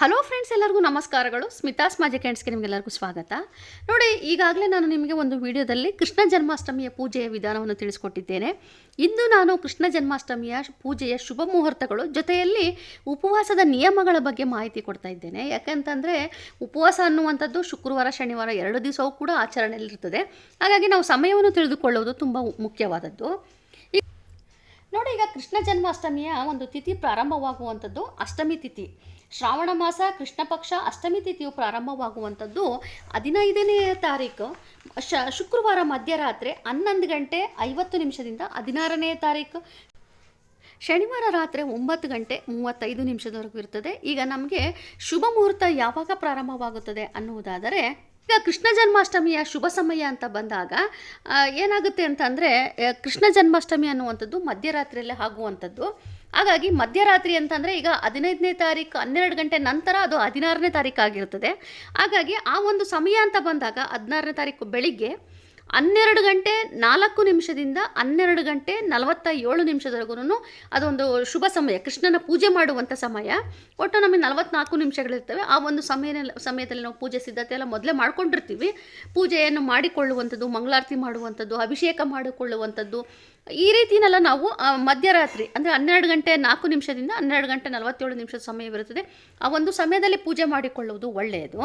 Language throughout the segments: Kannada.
ಹಲೋ ಫ್ರೆಂಡ್ಸ್ ಎಲ್ಲರಿಗೂ ನಮಸ್ಕಾರಗಳು. ಸ್ಮಿತಾಸ್ ಸ್ಮಾಜಿ ಕ್ಯಾಂಡ್ಸ್ಗೆ ನಿಮಗೆಲ್ಲರಿಗೂ ಸ್ವಾಗತ. ನೋಡಿ, ಈಗಾಗಲೇ ನಾನು ನಿಮಗೆ ಒಂದು ವಿಡಿಯೋದಲ್ಲಿ ಕೃಷ್ಣ ಜನ್ಮಾಷ್ಟಮಿಯ ಪೂಜೆಯ ವಿಧಾನವನ್ನು ತಿಳಿಸ್ಕೊಟ್ಟಿದ್ದೇನೆ. ಇಂದು ನಾನು ಕೃಷ್ಣ ಜನ್ಮಾಷ್ಟಮಿಯ ಪೂಜೆಯ ಶುಭ ಮುಹೂರ್ತಗಳು ಜೊತೆಯಲ್ಲಿ ಉಪವಾಸದ ನಿಯಮಗಳ ಬಗ್ಗೆ ಮಾಹಿತಿ ಕೊಡ್ತಾ ಇದ್ದೇನೆ. ಯಾಕಂತಂದರೆ, ಉಪವಾಸ ಅನ್ನುವಂಥದ್ದು ಶುಕ್ರವಾರ, ಶನಿವಾರ ಎರಡು ದಿವಸವೂ ಕೂಡ ಆಚರಣೆಯಲ್ಲಿರ್ತದೆ ಹಾಗಾಗಿ ನಾವು ಸಮಯವನ್ನು ತಿಳಿದುಕೊಳ್ಳುವುದು ತುಂಬ ಮುಖ್ಯವಾದದ್ದು. ನೋಡಿ, ಈಗ ಕೃಷ್ಣ ಜನ್ಮಾಷ್ಟಮಿಯ ಒಂದು ತಿಥಿ ಪ್ರಾರಂಭವಾಗುವಂಥದ್ದು ಅಷ್ಟಮಿ ತಿಥಿ. ಶ್ರಾವಣ ಮಾಸ, ಕೃಷ್ಣ ಪಕ್ಷ, ಅಷ್ಟಮಿ ತಿಥಿಯು ಪ್ರಾರಂಭವಾಗುವಂಥದ್ದು ಹದಿನೈದನೇ ತಾರೀಕು. ಶ, ಶುಕ್ರವಾರ ಮಧ್ಯರಾತ್ರಿ ಹನ್ನೊಂದು ಗಂಟೆ ಐವತ್ತು ನಿಮಿಷದಿಂದ ಹದಿನಾರನೇ ತಾರೀಕು. ಶನಿವಾರ ರಾತ್ರಿ ಒಂಬತ್ತು ಗಂಟೆ ಮೂವತ್ತೈದು ನಿಮಿಷದವರೆಗೂ ಇರ್ತದೆ. ಈಗ ನಮಗೆ ಶುಭ ಮುಹೂರ್ತ ಯಾವಾಗ ಪ್ರಾರಂಭವಾಗುತ್ತದೆ ಅನ್ನುವುದಾದರೆ, ಈಗ ಕೃಷ್ಣ ಜನ್ಮಾಷ್ಟಮಿಯ ಶುಭ ಸಮಯ ಅಂತ ಬಂದಾಗ ಏನಾಗುತ್ತೆ ಅಂತಂದರೆ, ಕೃಷ್ಣ ಜನ್ಮಾಷ್ಟಮಿ ಅನ್ನುವಂಥದ್ದು ಮಧ್ಯರಾತ್ರಿಯಲ್ಲೇ ಆಗುವಂಥದ್ದು. ಹಾಗಾಗಿ ಮಧ್ಯರಾತ್ರಿ ಅಂತಂದರೆ ಈಗ ಹದಿನೈದನೇ ತಾರೀಕು ಹನ್ನೆರಡು ಗಂಟೆ ನಂತರ ಅದು ಹದಿನಾರನೇ ತಾರೀಕು ಆಗಿರುತ್ತದೆ. ಹಾಗಾಗಿ ಆ ಒಂದು ಸಮಯ ಅಂತ ಬಂದಾಗ ಹದಿನಾರನೇ ತಾರೀಕು ಬೆಳಿಗ್ಗೆ ಹನ್ನೆರಡು ಗಂಟೆ ನಾಲ್ಕು ನಿಮಿಷದಿಂದ ಹನ್ನೆರಡು ಗಂಟೆ ನಲವತ್ತ ಏಳು ನಿಮಿಷದವರೆಗೂ ಅದೊಂದು ಶುಭ ಸಮಯ, ಕೃಷ್ಣನ ಪೂಜೆ ಮಾಡುವಂಥ ಸಮಯ. ಒಟ್ಟು ನಮಗೆ ನಲವತ್ನಾಲ್ಕು ನಿಮಿಷಗಳಿರ್ತವೆ. ಆ ಒಂದು ಸಮಯ ಸಮಯದಲ್ಲಿ ನಾವು ಪೂಜೆ ಸಿದ್ಧತೆ ಎಲ್ಲ ಮೊದಲೇ ಮಾಡ್ಕೊಂಡಿರ್ತೀವಿ. ಪೂಜೆಯನ್ನು ಮಾಡಿಕೊಳ್ಳುವಂಥದ್ದು, ಮಂಗಳಾರತಿ ಮಾಡುವಂಥದ್ದು, ಅಭಿಷೇಕ ಮಾಡಿಕೊಳ್ಳುವಂಥದ್ದು. ಈ ರೀತಿನೆಲ್ಲ ನಾವು ಮಧ್ಯರಾತ್ರಿ, ಅಂದರೆ ಹನ್ನೆರಡು ಗಂಟೆ ನಾಲ್ಕು ನಿಮಿಷದಿಂದ ಹನ್ನೆರಡು ಗಂಟೆ ನಲವತ್ತೇಳು ನಿಮಿಷದ ಸಮಯವಿರುತ್ತದೆ ಆ ಒಂದು ಸಮಯದಲ್ಲಿ ಪೂಜೆ ಮಾಡಿಕೊಳ್ಳುವುದು ಒಳ್ಳೆಯದು.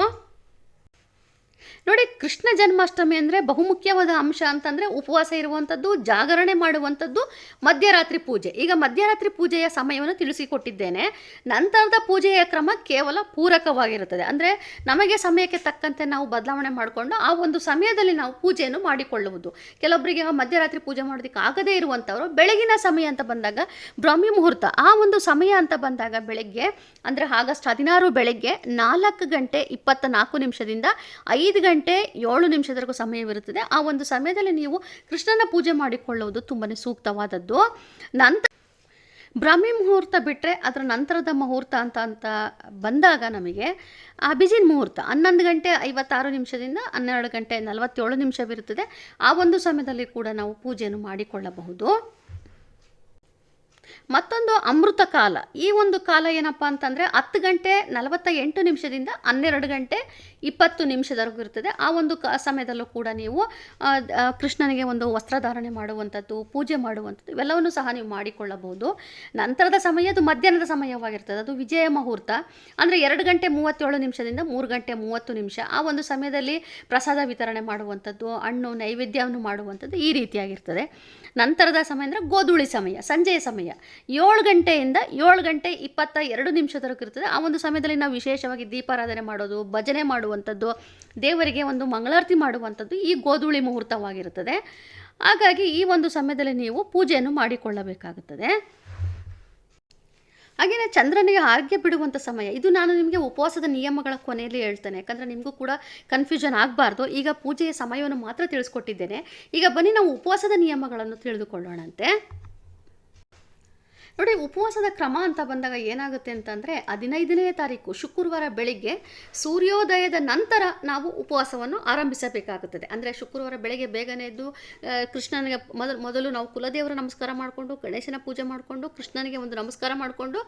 ನೋಡಿ, ಕೃಷ್ಣ ಜನ್ಮಾಷ್ಟಮಿ ಅಂದರೆ ಬಹುಮುಖ್ಯವಾದ ಅಂಶ ಅಂತಂದರೆ ಉಪವಾಸ ಇರುವಂಥದ್ದು ಜಾಗರಣೆ ಮಾಡುವಂಥದ್ದು ಮಧ್ಯರಾತ್ರಿ ಪೂಜೆ. ಈಗ ಮಧ್ಯರಾತ್ರಿ ಪೂಜೆಯ ಸಮಯವನ್ನು ತಿಳಿಸಿಕೊಟ್ಟಿದ್ದೇನೆ. ನಂತರದ ಪೂಜೆಯ ಕ್ರಮ ಕೇವಲ ಪೂರಕವಾಗಿರುತ್ತದೆ. ಅಂದರೆ ನಮಗೆ ಸಮಯಕ್ಕೆ ತಕ್ಕಂತೆ ನಾವು ಬದಲಾವಣೆ ಮಾಡಿಕೊಂಡು ಆ ಒಂದು ಸಮಯದಲ್ಲಿ ನಾವು ಪೂಜೆಯನ್ನು ಮಾಡಿಕೊಳ್ಳುವುದು. ಕೆಲವೊಬ್ಬರಿಗೆ ಮಧ್ಯರಾತ್ರಿ ಪೂಜೆ ಮಾಡೋದಕ್ಕೆ ಆಗದೇ ಇರುವಂಥವರು ಬೆಳಗಿನ ಸಮಯ ಅಂತ ಬಂದಾಗ ಬ್ರಹ್ಮಿ ಮುಹೂರ್ತ. ಆ ಒಂದು ಸಮಯ ಅಂತ ಬಂದಾಗ ಬೆಳಗ್ಗೆ, ಅಂದರೆ ಆಗಸ್ಟ್ ಹದಿನಾರು ಬೆಳಗ್ಗೆ ನಾಲ್ಕು ಗಂಟೆ ಇಪ್ಪತ್ತ ನಾಲ್ಕು ನಿಮಿಷದಿಂದ ಐದು ಗಂಟೆ ಏಳು ನಿಮಿಷದವರೆಗೂ ಸಮಯವಿರುತ್ತದೆ. ಆ ಒಂದು ಸಮಯದಲ್ಲಿ ನೀವು ಕೃಷ್ಣನ ಪೂಜೆ ಮಾಡಿಕೊಳ್ಳುವುದು ತುಂಬಾ ಸೂಕ್ತವಾದದ್ದು. ನಂತರ ಬ್ರಾಹ್ಮಿ ಮುಹೂರ್ತ ಬಿಟ್ಟರೆ ಅದರ ನಂತರದ ಮುಹೂರ್ತ ಅಂತ ಅಂತ ಬಂದಾಗ ನಮಗೆ, ಆ ಅಭಿಜಿನ್ ಮುಹೂರ್ತ ಹನ್ನೊಂದು ಗಂಟೆ ಐವತ್ತಾರು ನಿಮಿಷದಿಂದ ಹನ್ನೆರಡು ಗಂಟೆ ನಲವತ್ತೇಳು ನಿಮಿಷವಿರುತ್ತದೆ. ಆ ಒಂದು ಸಮಯದಲ್ಲಿ ಕೂಡ ನಾವು ಪೂಜೆಯನ್ನು ಮಾಡಿಕೊಳ್ಳಬಹುದು. ಮತ್ತೊಂದು ಅಮೃತ ಕಾಲ. ಈ ಒಂದು ಕಾಲ ಏನಪ್ಪ ಅಂತಂದರೆ ಹತ್ತು ಗಂಟೆ ನಲವತ್ತ ಎಂಟು ನಿಮಿಷದಿಂದ ಹನ್ನೆರಡು ಗಂಟೆ ಇಪ್ಪತ್ತು ನಿಮಿಷದವರೆಗೂ ಇರ್ತದೆ. ಆ ಒಂದು ಕ ಸಮಯದಲ್ಲೂ ಕೂಡ ನೀವು ಕೃಷ್ಣನಿಗೆ ಒಂದು ವಸ್ತ್ರಧಾರಣೆ ಮಾಡುವಂಥದ್ದು, ಪೂಜೆ ಮಾಡುವಂಥದ್ದು ಇವೆಲ್ಲವನ್ನು ಸಹ ನೀವು ಮಾಡಿಕೊಳ್ಳಬಹುದು. ನಂತರದ ಸಮಯ ಅದು ಮಧ್ಯಾಹ್ನದ ಸಮಯವಾಗಿರ್ತದೆ. ಅದು ವಿಜಯ ಮುಹೂರ್ತ. ಅಂದರೆ ಎರಡು ಗಂಟೆ ಮೂವತ್ತೇಳು ನಿಮಿಷದಿಂದ ಮೂರು ಗಂಟೆ ಮೂವತ್ತು ನಿಮಿಷ. ಆ ಒಂದು ಸಮಯದಲ್ಲಿ ಪ್ರಸಾದ ವಿತರಣೆ ಮಾಡುವಂಥದ್ದು, ಹಣ್ಣು, ನೈವೇದ್ಯವನ್ನು ಮಾಡುವಂಥದ್ದು ಈ ರೀತಿಯಾಗಿರ್ತದೆ. ನಂತರದ ಸಮಯ ಅಂದರೆ ಗೋಧೂಳಿ ಸಮಯ, ಸಂಜೆಯ ಸಮಯ. ಏಳು ಗಂಟೆಯಿಂದ ಏಳು ಗಂಟೆ ಇಪ್ಪತ್ತ ಎರಡು ನಿಮಿಷದವರೆಗೂ ಇರ್ತದೆ. ಆ ಒಂದು ಸಮಯದಲ್ಲಿ ನಾವು ವಿಶೇಷವಾಗಿ ದೀಪಾರಾಧನೆ ಮಾಡೋದು, ಭಜನೆ ಮಾಡುವಂಥದ್ದು, ದೇವರಿಗೆ ಒಂದು ಮಂಗಳಾರತಿ ಮಾಡುವಂಥದ್ದು ಈ ಗೋಧೂಳಿ ಮುಹೂರ್ತವಾಗಿರುತ್ತದೆ. ಹಾಗಾಗಿ ಈ ಒಂದು ಸಮಯದಲ್ಲಿ ನೀವು ಪೂಜೆಯನ್ನು ಮಾಡಿಕೊಳ್ಳಬೇಕಾಗುತ್ತದೆ. ಹಾಗೆಯೇ ಚಂದ್ರನಿಗೆ ಆರ್ಘ್ಯ ಬಿಡುವಂಥ ಸಮಯ, ಇದು ನಾನು ನಿಮಗೆ ಉಪವಾಸದ ನಿಯಮಗಳ ಕೊನೆಯಲ್ಲಿ ಹೇಳ್ತೇನೆ. ಯಾಕಂದರೆ ನಿಮಗೂ ಕೂಡ ಕನ್ಫ್ಯೂಷನ್ ಆಗಬಾರ್ದು. ಈಗ ಪೂಜೆಯ ಸಮಯವನ್ನು ಮಾತ್ರ ತಿಳಿಸ್ಕೊಟ್ಟಿದ್ದೇನೆ. ಈಗ ಬನ್ನಿ ನಾವು ಉಪವಾಸದ ನಿಯಮಗಳನ್ನು ತಿಳಿದುಕೊಳ್ಳೋಣಂತೆ. ನೋಡಿ, ಉಪವಾಸದ ಕ್ರಮ ಅಂತ ಬಂದಾಗ ಏನಾಗುತ್ತೆ ಅಂತಂದರೆ, ಹದಿನೈದನೇ ತಾರೀಕು ಶುಕ್ರವಾರ ಬೆಳಿಗ್ಗೆ ಸೂರ್ಯೋದಯದ ನಂತರ ನಾವು ಉಪವಾಸವನ್ನು ಆರಂಭಿಸಬೇಕಾಗುತ್ತದೆ. ಅಂದರೆ ಶುಕ್ರವಾರ ಬೆಳಗ್ಗೆ ಬೇಗನೆ ಎದ್ದು ಕೃಷ್ಣನಿಗೆ ಮೊದಲು ಮೊದಲು ನಾವು ಕುಲದೇವರ ನಮಸ್ಕಾರ ಮಾಡಿಕೊಂಡು, ಗಣೇಶನ ಪೂಜೆ ಮಾಡಿಕೊಂಡು, ಕೃಷ್ಣನಿಗೆ ಒಂದು ನಮಸ್ಕಾರ ಮಾಡಿಕೊಂಡು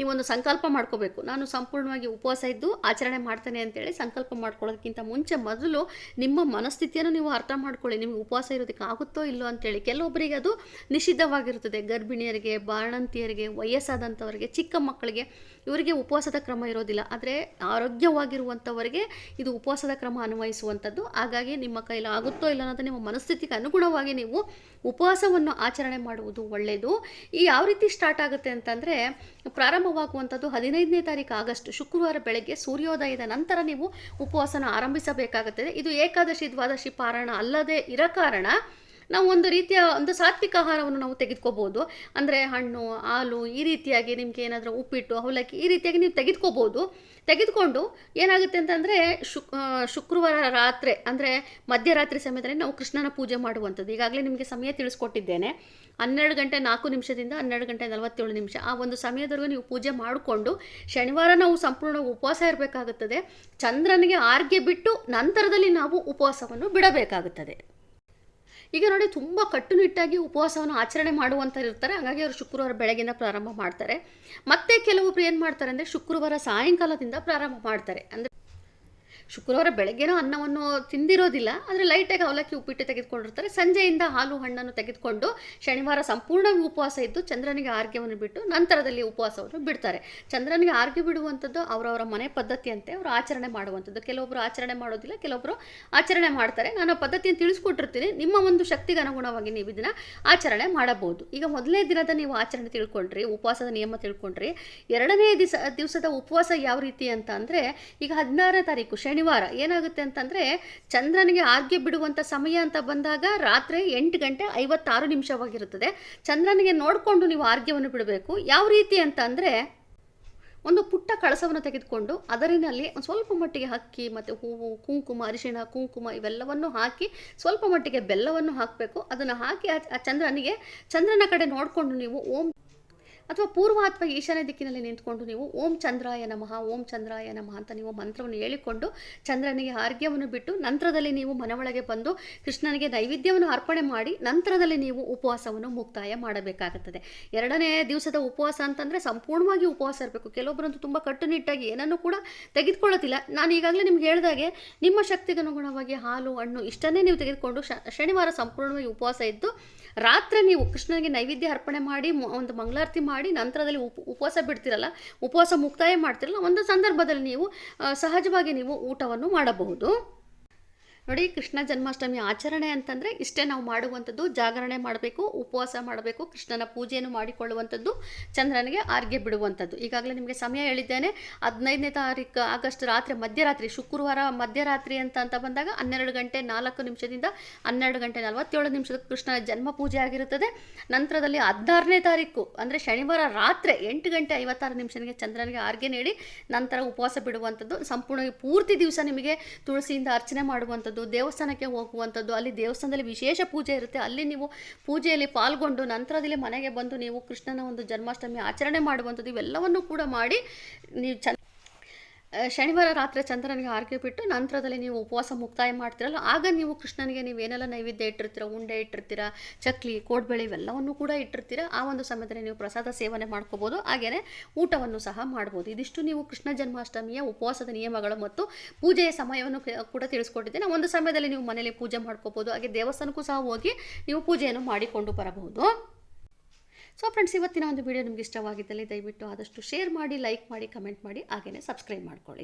ನೀವೊಂದು ಸಂಕಲ್ಪ ಮಾಡ್ಕೋಬೇಕು. ನಾನು ಸಂಪೂರ್ಣವಾಗಿ ಉಪವಾಸ ಇದ್ದು ಆಚರಣೆ ಮಾಡ್ತೇನೆ ಅಂತೇಳಿ ಸಂಕಲ್ಪ ಮಾಡ್ಕೊಳ್ಳೋದಕ್ಕಿಂತ ಮುಂಚೆ ಮೊದಲು ನಿಮ್ಮ ಮನಸ್ಥಿತಿಯನ್ನು ನೀವು ಅರ್ಥ ಮಾಡ್ಕೊಳ್ಳಿ. ನಿಮಗೆ ಉಪವಾಸ ಇರೋದಕ್ಕೆ ಆಗುತ್ತೋ ಇಲ್ಲೋ ಅಂತೇಳಿ. ಕೆಲವೊಬ್ಬರಿಗೆ ಅದು ನಿಷಿದ್ಧವಾಗಿರುತ್ತದೆ. ಗರ್ಭಿಣಿಯರಿಗೆ ಬಾಣಂತಿಯರಿಗೆ ವಯಸ್ಸಾದಂಥವರಿಗೆ ಚಿಕ್ಕ ಮಕ್ಕಳಿಗೆ ಇವರಿಗೆ ಉಪವಾಸದ ಕ್ರಮ ಇರೋದಿಲ್ಲ. ಆದರೆ ಆರೋಗ್ಯವಾಗಿರುವಂಥವರಿಗೆ ಇದು ಉಪವಾಸದ ಕ್ರಮ ಅನ್ವಯಿಸುವಂಥದ್ದು ಹಾಗಾಗಿ ನಿಮ್ಮ ಕೈಲಿ ಆಗುತ್ತೋ ಇಲ್ಲ ಅನ್ನೋದು ನಿಮ್ಮ ಮನಸ್ಥಿತಿಗೆ ಅನುಗುಣವಾಗಿ ನೀವು ಉಪವಾಸವನ್ನು ಆಚರಣೆ ಮಾಡುವುದು ಒಳ್ಳೆಯದು ಈ ಯಾವ ರೀತಿ ಸ್ಟಾರ್ಟ್ ಆಗುತ್ತೆ ಅಂತಂದರೆ ಪ್ರಾರಂಭವಾಗುವಂಥದ್ದು ಹದಿನೈದನೇ ತಾರೀಕು ಆಗಸ್ಟ್, ಶುಕ್ರವಾರ ಬೆಳಗ್ಗೆ ಸೂರ್ಯೋದಯದ ನಂತರ ನೀವು ಉಪವಾಸನ ಆರಂಭಿಸಬೇಕಾಗುತ್ತದೆ. ಇದು ಏಕಾದಶಿ, ದ್ವಾದಶಿ ಪಾರಾಯಣ ಅಲ್ಲದೆ ಇರೋ ಕಾರಣ ನಾವು ಒಂದು ರೀತಿಯ ಒಂದು ಸಾತ್ವಿಕ ಆಹಾರವನ್ನು ನಾವು ತೆಗೆದುಕೋಬೋದು. ಅಂದರೆ ಹಣ್ಣು, ಹಾಲು ಈ ರೀತಿಯಾಗಿ ನಿಮಗೆ ಏನಾದರೂ ಉಪ್ಪಿಟ್ಟು, ಅವಲಕ್ಕಿ ಈ ರೀತಿಯಾಗಿ ನೀವು ತೆಗೆದುಕೋಬೋದು. ತೆಗೆದುಕೊಂಡು ಏನಾಗುತ್ತೆ ಅಂತಂದರೆ ಶುಕ್ ಶುಕ್ರವಾರ ರಾತ್ರಿ ಅಂದರೆ ಮಧ್ಯರಾತ್ರಿ ಸಮಯದಲ್ಲಿ ನಾವು ಕೃಷ್ಣನ ಪೂಜೆ ಮಾಡುವಂಥದ್ದು. ಈಗಾಗಲೇ ನಿಮಗೆ ಸಮಯ ತಿಳಿಸ್ಕೊಟ್ಟಿದ್ದೇನೆ. ಹನ್ನೆರಡು ಗಂಟೆ ನಾಲ್ಕು ನಿಮಿಷದಿಂದ ಹನ್ನೆರಡು ಗಂಟೆ ನಲವತ್ತೇಳು ನಿಮಿಷ ಆ ಒಂದು ಸಮಯದವರೆಗೂ ನೀವು ಪೂಜೆ ಮಾಡಿಕೊಂಡು ಶನಿವಾರ ನಾವು ಸಂಪೂರ್ಣ ಉಪವಾಸ ಇರಬೇಕಾಗುತ್ತದೆ. ಚಂದ್ರನಿಗೆ ಆರ್ಗೆ ಬಿಟ್ಟು ನಂತರದಲ್ಲಿ ನಾವು ಉಪವಾಸವನ್ನು ಬಿಡಬೇಕಾಗುತ್ತದೆ. ಈಗ ನೋಡಿ, ತುಂಬ ಕಟ್ಟುನಿಟ್ಟಾಗಿ ಉಪವಾಸವನ್ನು ಆಚರಣೆ ಮಾಡುವಂಥವ್ರು ಇರ್ತಾರೆ. ಹಾಗಾಗಿ ಅವರು ಶುಕ್ರವಾರ ಬೆಳಗಿನ ಪ್ರಾರಂಭ ಮಾಡ್ತಾರೆ. ಮತ್ತೆ ಕೆಲವೊಬ್ರು ಏನು ಮಾಡ್ತಾರೆ ಅಂದರೆ, ಶುಕ್ರವಾರ ಸಾಯಂಕಾಲದಿಂದ ಪ್ರಾರಂಭ ಮಾಡ್ತಾರೆ. ಅಂದರೆ ಶುಕ್ರವಾರ ಬೆಳಗ್ಗೆನೋ ಅನ್ನವನ್ನು ತಿಂದಿರೋದಿಲ್ಲ, ಆದರೆ ಲೈಟಾಗಿ ಅವಲಕ್ಕಿ ಉಪ್ಪಿಟ್ಟು ತೆಗೆದುಕೊಂಡಿರ್ತಾರೆ. ಸಂಜೆಯಿಂದ ಹಾಲು ಹಣ್ಣನ್ನು ತೆಗೆದುಕೊಂಡು ಶನಿವಾರ ಸಂಪೂರ್ಣವಾಗಿ ಉಪವಾಸ ಇದ್ದು ಚಂದ್ರನಿಗೆ ಆರ್ಗ್ಯವನ್ನು ಬಿಟ್ಟು ನಂತರದಲ್ಲಿ ಉಪವಾಸವನ್ನು ಬಿಡ್ತಾರೆ. ಚಂದ್ರನಿಗೆ ಆರ್ಗ್ಯ ಬಿಡುವಂಥದ್ದು ಅವರವರ ಮನೆ ಪದ್ಧತಿಯಂತೆ ಅವರು ಆಚರಣೆ ಮಾಡುವಂಥದ್ದು. ಕೆಲವೊಬ್ಬರು ಆಚರಣೆ ಮಾಡೋದಿಲ್ಲ ಕೆಲವೊಬ್ಬರು ಆಚರಣೆ ಮಾಡ್ತಾರೆ. ನಾನು ಪದ್ಧತಿಯನ್ನು ತಿಳಿಸ್ಕೊಟ್ಟಿರ್ತೀನಿ. ನಿಮ್ಮ ಒಂದು ಶಕ್ತಿಗೆ ಅನುಗುಣವಾಗಿ ನೀವು ಇದನ್ನು ಆಚರಣೆ ಮಾಡಬಹುದು. ಈಗ ಮೊದಲನೇ ದಿನದ ನೀವು ಆಚರಣೆ ತಿಳ್ಕೊಂಡ್ರಿ, ಉಪವಾಸದ ನಿಯಮ ತಿಳ್ಕೊಂಡ್ರಿ. ಎರಡನೇ ದಿವಸ ದಿವಸದ ಉಪವಾಸ ಯಾವ ರೀತಿ ಅಂತ ಅಂದರೆ ಈಗ ಹದಿನಾರನೇ ತಾರೀಕು ಶನಿವಾರ. ಏನಾಗುತ್ತೆ ಅಂತಂದರೆ, ಚಂದ್ರನಿಗೆ ಆರ್ಗ್ಯ ಬಿಡುವಂಥ ಸಮಯ ಅಂತ ಬಂದಾಗ ರಾತ್ರಿ ಎಂಟು ಗಂಟೆ ಐವತ್ತಾರು ನಿಮಿಷವಾಗಿರುತ್ತದೆ. ಚಂದ್ರನಿಗೆ ನೋಡಿಕೊಂಡು ನೀವು ಆರ್ಗ್ಯವನ್ನು ಬಿಡಬೇಕು. ಯಾವ ರೀತಿ ಅಂತ ಒಂದು ಪುಟ್ಟ ಕಳಸವನ್ನು ತೆಗೆದುಕೊಂಡು ಅದರಿನಲ್ಲಿ ಒಂದು ಸ್ವಲ್ಪ ಮಟ್ಟಿಗೆ ಅಕ್ಕಿ ಮತ್ತು ಹೂವು, ಕುಂಕುಮ, ಅರಿಶಿಣ, ಕುಂಕುಮ ಇವೆಲ್ಲವನ್ನು ಹಾಕಿ ಸ್ವಲ್ಪ ಮಟ್ಟಿಗೆ ಬೆಲ್ಲವನ್ನು ಹಾಕಬೇಕು. ಅದನ್ನು ಹಾಕಿ ಆ ಚಂದ್ರನಿಗೆ, ಚಂದ್ರನ ಕಡೆ ನೋಡಿಕೊಂಡು ನೀವು ಓಂ ಅಥವಾ ಪೂರ್ವ ಅಥವಾ ಈಶಾನ್ಯ ದಿಕ್ಕಿನಲ್ಲಿ ನಿಂತ್ಕೊಂಡು ನೀವು ಓಂ ಚಂದ್ರಾಯ ನಮಃ, ಓಂ ಚಂದ್ರಾಯ ನಮಃ ಅಂತ ನೀವು ಮಂತ್ರವನ್ನು ಹೇಳಿಕೊಂಡು ಚಂದ್ರನಿಗೆ ಆರ್ಗ್ಯವನ್ನು ಬಿಟ್ಟು ನಂತರದಲ್ಲಿ ನೀವು ಮನವೊಳಗೆ ಬಂದು ಕೃಷ್ಣನಿಗೆ ನೈವೇದ್ಯವನ್ನು ಅರ್ಪಣೆ ಮಾಡಿ ನಂತರದಲ್ಲಿ ನೀವು ಉಪವಾಸವನ್ನು ಮುಕ್ತಾಯ ಮಾಡಬೇಕಾಗುತ್ತದೆ. ಎರಡನೇ ದಿವಸದ ಉಪವಾಸ ಅಂತಂದರೆ ಸಂಪೂರ್ಣವಾಗಿ ಉಪವಾಸ ಇರಬೇಕು. ಕೆಲವೊಬ್ಬರಂತೂ ತುಂಬ ಕಟ್ಟುನಿಟ್ಟಾಗಿ ಏನನ್ನು ಕೂಡ ತೆಗೆದುಕೊಳ್ಳೋದಿಲ್ಲ ನಾನು ಈಗಾಗಲೇ ನಿಮ್ಗೆ ಹೇಳಿದಾಗೆ ನಿಮ್ಮ ಶಕ್ತಿಗನುಗುಣವಾಗಿ ಹಾಲು, ಹಣ್ಣು ಇಷ್ಟನ್ನೇ ನೀವು ತೆಗೆದುಕೊಂಡು ಶನಿವಾರ ಸಂಪೂರ್ಣವಾಗಿ ಉಪವಾಸ ಇದ್ದು ರಾತ್ರಿ ನೀವು ಕೃಷ್ಣನಿಗೆ ನೈವೇದ್ಯ ಅರ್ಪಣೆ ಮಾಡಿ ಒಂದು ಮಂಗಳಾರತಿ ಮಾಡಿ ನಂತರದಲ್ಲಿ ಉಪ, ಉಪವಾಸ ಬಿಡ್ತಿರಲ್ಲ, ಉಪವಾಸ ಮುಕ್ತಾಯ ಮಾಡ್ತಿರಲ್ಲ, ಒಂದು ಸಂದರ್ಭದಲ್ಲಿ ನೀವು ಸಹಜವಾಗಿ ನೀವು ಊಟವನ್ನು ಮಾಡಬಹುದು. ನೋಡಿ, ಕೃಷ್ಣ ಜನ್ಮಾಷ್ಟಮಿ ಆಚರಣೆ ಅಂತಂದರೆ ಇಷ್ಟೇ ನಾವು ಮಾಡುವಂಥದ್ದು, ಜಾಗರಣೆ ಮಾಡಬೇಕು, ಉಪವಾಸ ಮಾಡಬೇಕು, ಕೃಷ್ಣನ ಪೂಜೆಯನ್ನು ಮಾಡಿಕೊಳ್ಳುವಂಥದ್ದು, ಚಂದ್ರನಿಗೆ ಆರ್ಗೆ ಬಿಡುವಂಥದ್ದು. ಈಗಾಗಲೇ ನಿಮಗೆ ಸಮಯ ಹೇಳಿದ್ದೇನೆ, ಹದಿನೈದನೇ ತಾರೀಕು ಆಗಸ್ಟ್ ರಾತ್ರಿ, ಮಧ್ಯರಾತ್ರಿ, ಶುಕ್ರವಾರ ಮಧ್ಯರಾತ್ರಿ ಅಂತ ಅಂತ ಬಂದಾಗ ಹನ್ನೆರಡು ಗಂಟೆ ನಾಲ್ಕು ನಿಮಿಷದಿಂದ ಹನ್ನೆರಡು ಗಂಟೆ ನಲವತ್ತೇಳು ನಿಮಿಷದ ಕೃಷ್ಣನ ಜನ್ಮ ಪೂಜೆ ಆಗಿರುತ್ತದೆ. ನಂತರದಲ್ಲಿ ಹದಿನಾರನೇ ತಾರೀಕು ಅಂದರೆ ಶನಿವಾರ ರಾತ್ರಿ ಎಂಟು ಗಂಟೆ ಐವತ್ತಾರು ನಿಮಿಷನಿಗೆ ಚಂದ್ರನಿಗೆ ಆರ್ಗೆ ನೀಡಿ, ನಂತರ ಉಪವಾಸ ಬಿಡುವಂಥದ್ದು ಸಂಪೂರ್ಣ ಪೂರ್ತಿ ದಿವಸ ನಿಮಗೆ ತುಳಸಿಯಿಂದ ಅರ್ಚನೆ ಮಾಡುವಂಥದ್ದು. ದೇವಸ್ಥಾನಕ್ಕೆ ಹೋಗುವಂಥದ್ದು, ಅಲ್ಲಿ ದೇವಸ್ಥಾನದಲ್ಲಿ ವಿಶೇಷ ಪೂಜೆ ಇರುತ್ತೆ. ಅಲ್ಲಿ ನೀವು ಪೂಜೆಯಲ್ಲಿ ಪಾಲ್ಗೊಂಡು ನಂತರದಲ್ಲಿ ಮನೆಗೆ ಬಂದು ನೀವು ಕೃಷ್ಣನ ಒಂದು ಜನ್ಮಾಷ್ಟಮಿ ಆಚರಣೆ ಮಾಡುವಂಥದ್ದು, ಇವೆಲ್ಲವನ್ನು ಕೂಡ ಮಾಡಿ ನೀವು ಶನಿವಾರ ರಾತ್ರಿ ಚಂದ್ರನಿಗೆ ಆರ್ಕೆ ಬಿಟ್ಟು ನಂತರದಲ್ಲಿ ನೀವು ಉಪವಾಸ ಮುಕ್ತಾಯ ಮಾಡ್ತಿರಲ್ಲ, ಆಗ ನೀವು ಕೃಷ್ಣನಿಗೆ ನೀವೇನೆಲ್ಲ ನೈವೇದ್ಯ ಇಟ್ಟಿರ್ತೀರ, ಉಂಡೆ ಇಟ್ಟಿರ್ತೀರ, ಚಕ್ಲಿ, ಕೋಡ್ಬಳೆ ಇವೆಲ್ಲವನ್ನು ಕೂಡ ಇಟ್ಟಿರ್ತೀರ, ಆ ಒಂದು ಸಮಯದಲ್ಲಿ ನೀವು ಪ್ರಸಾದ ಸೇವನೆ ಮಾಡ್ಕೋಬೋದು ಹಾಗೆಯೇ ಊಟವನ್ನು ಸಹ ಮಾಡ್ಬೋದು. ಇದಿಷ್ಟು ನೀವು ಕೃಷ್ಣ ಜನ್ಮಾಷ್ಟಮಿಯ ಉಪವಾಸದ ನಿಯಮಗಳು ಮತ್ತು ಪೂಜೆಯ ಸಮಯವನ್ನು ಕೂಡ ತಿಳಿಸ್ಕೊಟ್ಟಿದ್ದೀನಿ. ಒಂದು ಸಮಯದಲ್ಲಿ ನೀವು ಮನೆಯಲ್ಲಿ ಪೂಜೆ ಮಾಡ್ಕೋಬೋದು, ಹಾಗೆ ದೇವಸ್ಥಾನಕ್ಕೂ ಸಹ ಹೋಗಿ ನೀವು ಪೂಜೆಯನ್ನು ಮಾಡಿಕೊಂಡು ಬರಬಹುದು. ಸೊ ಫ್ರೆಂಡ್ಸ್ ಇವತ್ತಿನ ಒಂದು ವಿಡಿಯೋ ನಿಮ್ಗೆ ಇಷ್ಟವಾಗಿದ್ದಲ್ಲಿ ದಯವಿಟ್ಟು ಆದಷ್ಟು ಶೇರ್ ಮಾಡಿ ಲೈಕ್ ಮಾಡಿ ಕಮೆಂಟ್ ಮಾಡಿ ಹಾಗೆಯೇ ಸಬ್ಸ್ಕ್ರೈಬ್ ಮಾಡ್ಕೊಳ್ಳಿ.